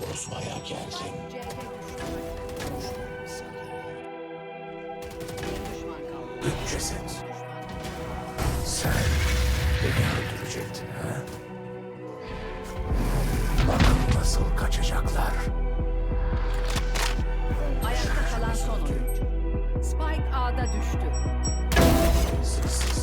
bozmaya geldim. Üç ceset. Sen beni öldürecektin ha? Bakın nasıl kaçacaklar. Ayakta kalan son oyuncu. Spike A'da düştü. Sessizlik.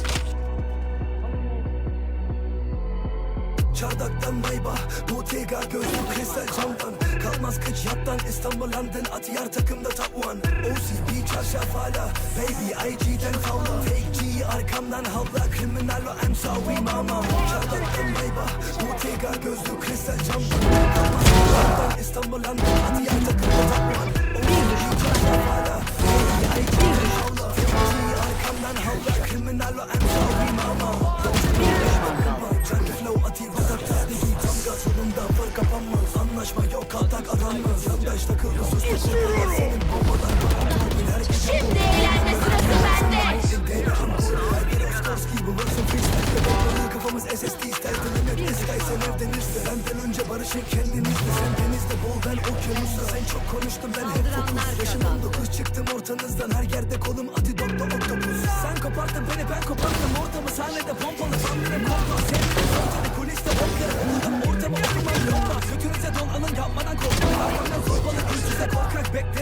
Çardaktan Maybach, Bottega gözlü kristal camdan. Kalmaz kıç yattan İstanbul London Atiyar takımda top one. OCB çarşaf hala Baby IG'den favla Fake G arkamdan havla Kriminal o I'm sorry mama. Çardaktan Maybach, Bottega gözlü kristal camdan. Kalmaz kıç yattan İstanbul London Atiyar takımda top one. OCB çarşaf hala Baby IG'den favla Fake G arkamdan havla Kriminal o I'm Şimdi eğlenme sırası bende. Kafamız SSD ister Dilim hep Sky sen Evdeniz'de Benden önce barışın kendinizle Sen denizde bol ben okyanusta Sen çok konuştun ben hep fokus Yaşım 19 çıktım ortanızdan Her yerde kolum antidotla oktopus Sen koparttın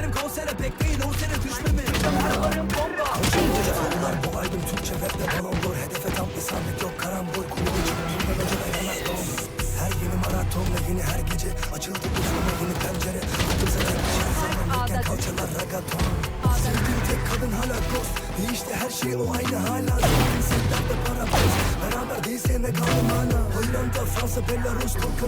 Beklerim konsere bekleyin o sene düşmemi Her varım bomba. Telefonlar bu albüm Türkçe rapte balon dor Hedefe tam isabet yok karambol Kulübü çıktığımda gecede yanar don Her yeni maraton ve yeni her gece Açıldı uzlama yeni pencere. Aklımıza tek bir şey Zamanlıkken kalçalar ragaton. Sevdiğim tek kadın hala ghost. Değişti her şey o aynı hala Zaten Fransa, Belarus yapıp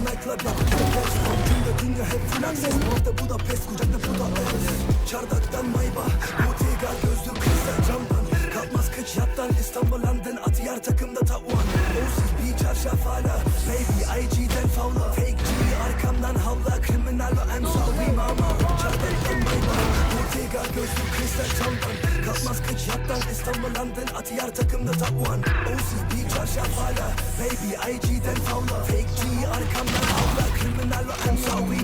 test Tümde dünya hep full access Orada Budapest, kucakta Budapest. Çardaktan Maybach Bottega gözlü kristal camdan Kalkmaz kıç yattan İstanbul London Atiyar takımda top one OCB çarşaf hala Baby IG'den favla Fake G arkamdan havla Kriminal ve I'm sorry mama. Çardaktan Maybach Bottega gözlü kristal camdan Kalkmaz kıç yattan İstanbul London Atiyar takımda top one OCB çarşaf hala Baby IG'den favla Fake G arkamdan havla Kriminal ve I'm sorry mama